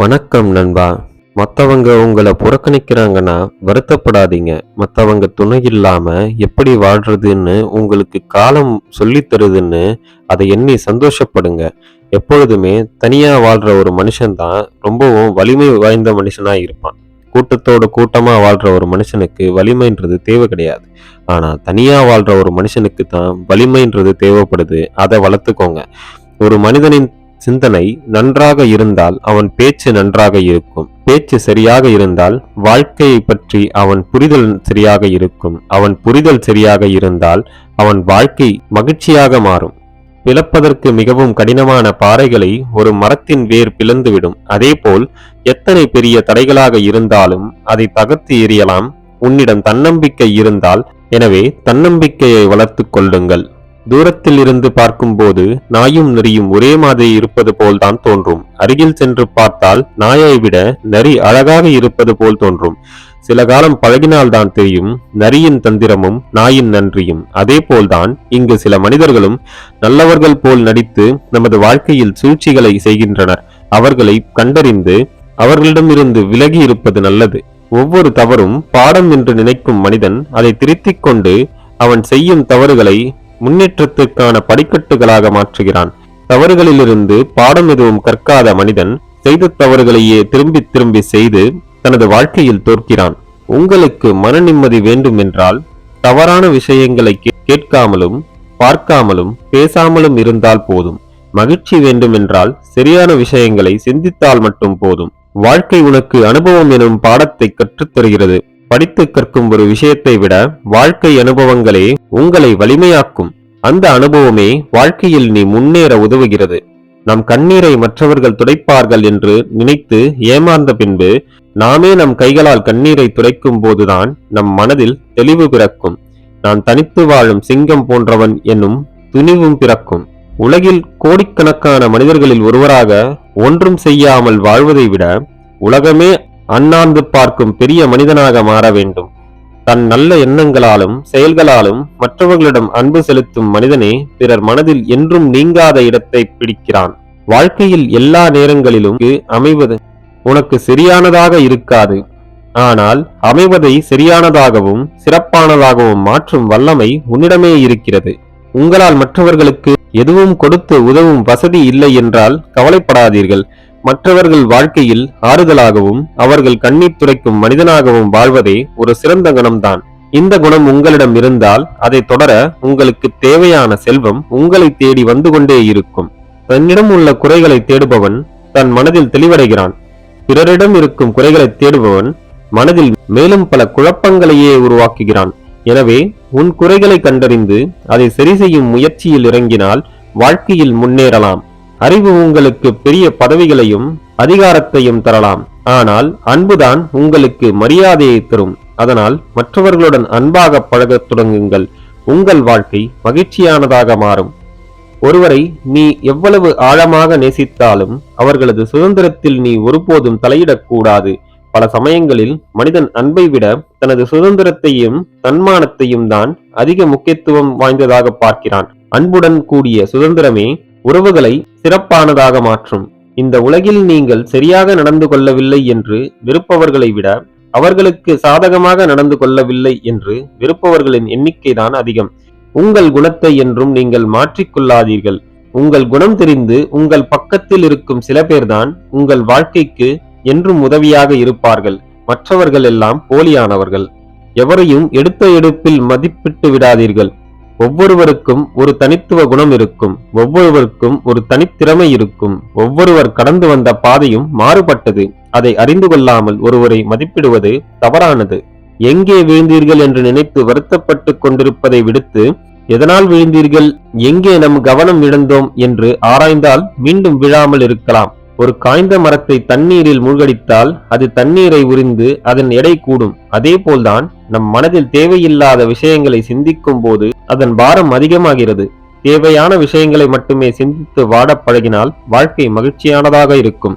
வணக்கம் நண்பா. மற்றவங்க உங்களை புறக்கணிக்கிறாங்கன்னா வருத்தப்படாதீங்க. மற்றவங்க துணை இல்லாம எப்படி வாழ்றதுன்னு உங்களுக்கு காலம் சொல்லி தருதுன்னு அதை எண்ணி சந்தோஷப்படுங்க. எப்பொழுதுமே தனியா வாழ்ற ஒரு மனுஷன்தான் ரொம்பவும் வலிமை வாய்ந்த மனுஷனா இருப்பான். கூட்டத்தோட கூட்டமாக வாழ்ற ஒரு மனுஷனுக்கு வலிமைன்றது தேவை கிடையாது. ஆனால் தனியாக வாழ்ற ஒரு மனுஷனுக்கு தான் வலிமைன்றது தேவைப்படுது. அதை வளர்த்துக்கோங்க. ஒரு மனிதனின் சிந்தனை நன்றாக இருந்தால் அவன் பேச்சு நன்றாக இருக்கும். பேச்சு சரியாக இருந்தால் வாழ்க்கையை பற்றி அவன் புரிதல் சரியாக இருக்கும். அவன் புரிதல் சரியாக இருந்தால் அவன் வாழ்க்கை மகிழ்ச்சியாக மாறும். பிளப்பதற்கு மிகவும் கடினமான பாறைகளை ஒரு மரத்தின் வேர் பிளந்துவிடும். அதேபோல் எத்தனை பெரிய தடைகளாக இருந்தாலும் அதை தகர்த்து எறியலாம். உன்னிடம் தன்னம்பிக்கை இருந்தால் எனவே தன்னம்பிக்கையை வளர்த்து கொள்ளுங்கள். தூரத்தில் இருந்து பார்க்கும்போது நாயும் நரியும் ஒரே மாதிரி இருப்பது போல்தான் தோன்றும். அருகில் சென்று பார்த்தால் நாயை விட நரி அழகாக இருப்பது போல் தோன்றும். சில காலம் பழகினால்தான் தெரியும் நரியின் தந்திரமும் நாயின் நன்றியும். அதே போல்தான் இங்கு சில மனிதர்களும் நல்லவர்கள் போல் நடித்து நமது வாழ்க்கையில் சூழ்ச்சிகளை செய்கின்றனர். அவர்களை கண்டறிந்து அவர்களிடமிருந்து விலகி இருப்பது நல்லது. ஒவ்வொரு தவறும் பாடம் என்று நினைக்கும் மனிதன் அதை திருத்திக் கொண்டு அவன் செய்யும் தவறுகளை முன்னேற்றத்திற்கான படிக்கட்டுகளாக மாற்றுகிறான். தவறுகளிலிருந்து பாடம் எதுவும் கற்காத மனிதன் செய்த தவறுகளையே திரும்பி திரும்பி செய்து தனது வாழ்க்கையில் தோற்கிறான். உங்களுக்கு மன நிம்மதி வேண்டும் என்றால் தவறான விஷயங்களை கே- கேட்காமலும் பார்க்காமலும் பேசாமலும் இருந்தால் போதும். மகிழ்ச்சி வேண்டுமென்றால் சரியான விஷயங்களை சிந்தித்தால் மட்டும் போதும். வாழ்க்கை உனக்கு அனுபவம் எனும் பாடத்தை கற்றுத் தருகிறது படித்து கற்கும் ஒரு விஷயத்தை விட வாழ்க்கை அனுபவங்களே உங்களை வலிமையாக்கும். அந்த அனுபவமே வாழ்க்கையில் நீ முன்னேற உதவுகிறது. நம் கண்ணீரை மற்றவர்கள் துடைப்பார்கள் என்று நினைத்து ஏமாந்த பின்பு நாமே நம் கைகளால் கண்ணீரை துடைக்கும் போதுதான் நம் மனதில் தெளிவு பிறக்கும். நான் தனித்து வாழும் சிங்கம் போன்றவன் என்னும் துணிவும் பிறக்கும். உலகில் கோடிக்கணக்கான மனிதர்களில் ஒருவராக ஒன்றும் செய்யாமல் வாழ்வதை விட உலகமே அண்ணாந்து பார்க்கும் பெரிய மனிதனாக மாற வேண்டும். தன் நல்ல எண்ணங்களாலும் செயல்களாலும் மற்றவர்களிடம் அன்பு செலுத்தும் மனிதனே பிறர் மனதில் என்றும் நீங்காத இடத்தை பிடிக்கிறான். வாழ்க்கையில் எல்லா நேரங்களிலும் அமைவது உனக்கு சரியானதாக இருக்காது. ஆனால் அமைவதை சரியானதாகவும் சிறப்பானதாகவும் மாற்றும் வல்லமை உன்னிடமே இருக்கிறது. உங்களால் மற்றவர்களுக்கு எதுவும் கொடுத்து உதவும் வசதி இல்லை என்றால் கவலைப்படாதீர்கள். மற்றவர்கள் வாழ்க்கையில் ஆறுதலாகவும் அவர்கள் கண்ணீர் துடைக்கும் மனிதனாகவும் வாழ்வதே ஒரு சிறந்த குணம்தான். இந்த குணம் உங்களிடம் இருந்தால் அதை தொடர உங்களுக்கு தேவையான செல்வம் உங்களை தேடி வந்து கொண்டே இருக்கும். தன்னிடம் உள்ள குறைகளை தேடுபவன் தன் மனதில் தெளிவடைகிறான். பிறரிடம் இருக்கும் குறைகளை தேடுபவன் மனதில் மேலும் பல குழப்பங்களையே உருவாக்குகிறான். எனவே உன் குறைகளை கண்டறிந்து அதை சரி செய்யும் முயற்சியில் இறங்கினால் வாழ்க்கையில் முன்னேறலாம். அறிவு உங்களுக்கு பெரிய பதவிகளையும் அதிகாரத்தையும் தரலாம். ஆனால் அன்புதான் உங்களுக்கு மரியாதையை தரும். அதனால் மற்றவர்களுடன் அன்பாக பழகத் தொடங்குங்கள். உங்கள் வாழ்க்கை மகிழ்ச்சியானதாக மாறும். ஒருவரை நீ எவ்வளவு ஆழமாக நேசித்தாலும் அவர்களது சுதந்திரத்தில் நீ ஒருபோதும் தலையிடக்கூடாது. பல சமயங்களில் மனிதன் அன்பை விட தனது சுதந்திரத்தையும் தன்மானத்தையும் தான் அதிக முக்கியத்துவம் வாய்ந்ததாக பார்க்கிறான். அன்புடன் கூடிய சுதந்திரமே உறவுகளை சிறப்பானதாக மாற்றும். இந்த உலகில் நீங்கள் சரியாக நடந்து கொள்ளவில்லை என்று வெறுப்பவர்களை விட அவர்களுக்கு சாதகமாக நடந்து கொள்ளவில்லை என்று வெறுப்பவர்களின் எண்ணிக்கைதான் அதிகம். உங்கள் குணத்தை என்றும் நீங்கள் மாற்றிக்கொள்ளாதீர்கள். உங்கள் குணம் தெரிந்து உங்கள் பக்கத்தில் இருக்கும் சில பேர்தான் உங்கள் வாழ்க்கைக்கு என்றும் உதவியாக இருப்பார்கள். மற்றவர்கள் எல்லாம் போலியானவர்கள். எவரையும் எடுத்த எடுப்பில் மதிப்பிட்டு விடாதீர்கள். ஒவ்வொருவருக்கும் ஒரு தனித்துவ குணம் இருக்கும். ஒவ்வொருவருக்கும் ஒரு தனித்திறமை இருக்கும். ஒவ்வொருவர் கடந்து வந்த பாதையும் மாறுபட்டது. அதை அறிந்து கொள்ளாமல் ஒருவரை மதிப்பிடுவது தவறானது. எங்கே விழுந்தீர்கள் என்று நினைத்து வருத்தப்பட்டு கொண்டிருப்பதை விடுத்து எதனால் வீழ்ந்தீர்கள்? எங்கே நம் கவனம் இழந்தோம்? என்று ஆராய்ந்தால் மீண்டும் விழாமல் இருக்கலாம். ஒரு காய்ந்த மரத்தை தண்ணீரில் மூழ்கடித்தால் அது தண்ணீரை உறிந்து அதன் எடை கூடும். அதே போல்தான் நம் மனதில் தேவையில்லாத விஷயங்களை சிந்திக்கும் போது அதன் பாரம் அதிகமாகிறது. தேவையான விஷயங்களை மட்டுமே சிந்தித்து வாட பழகினால் வாழ்க்கை மகிழ்ச்சியானதாக இருக்கும்.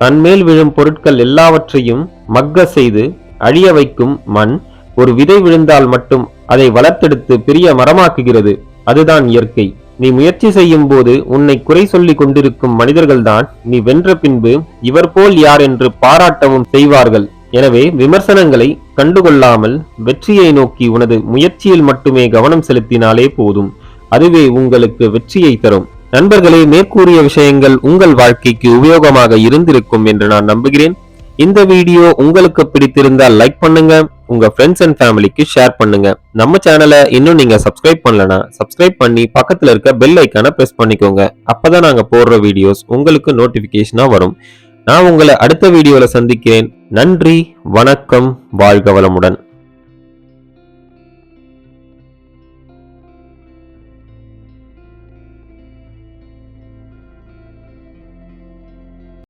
தன்மேல் விழும் பொருட்கள் எல்லாவற்றையும் மக்க செய்து அழிய வைக்கும் மண் ஒரு விதை விழுந்தால் மட்டும் அதை வளர்த்தெடுத்து பெரிய மரமாக்குகிறது. அதுதான் இயற்கை. நீ முயற்சி செய்யும் போது உன்னை குறை சொல்லி கொண்டிருக்கும் மனிதர்கள்தான் நீ வென்ற பின்பு இவர் போல் யார் என்று பாராட்டவும் செய்வார்கள். எனவே விமர்சனங்களை கண்டுகொள்ளாமல் வெற்றியை நோக்கி உனது முயற்சியில் மட்டுமே கவனம் செலுத்தினாலே போதும். அதுவே உங்களுக்கு வெற்றியை தரும். நண்பர்களே மேற்கூறிய விஷயங்கள் உங்கள் வாழ்க்கைக்கு உபயோகமாக இருந்திருக்கும் என்று நான் நம்புகிறேன். இந்த வீடியோ உங்களுக்கு பிடித்திருந்தால் லைக் பண்ணுங்க உங்க ஃப்ரெண்ட்ஸ் அண்ட் ஃபேமிலிக்கு ஷேர் பண்ணுங்க. நம்ம சேனலை இன்னும் நீங்க சப்ஸ்கிரைப் பண்ணலனா சப்ஸ்கிரைப் பண்ணி பக்கத்துல இருக்க பெல் ஐக்கான பிரஸ் பண்ணிக்கோங்க. அப்பதான் நாங்க போடுற வீடியோஸ் உங்களுக்கு நோட்டிபிகேஷனா வரும். நான் உங்களை அடுத்த வீடியோல சந்திக்கிறேன். நன்றி வணக்கம் வாழ்க வளமுடன்.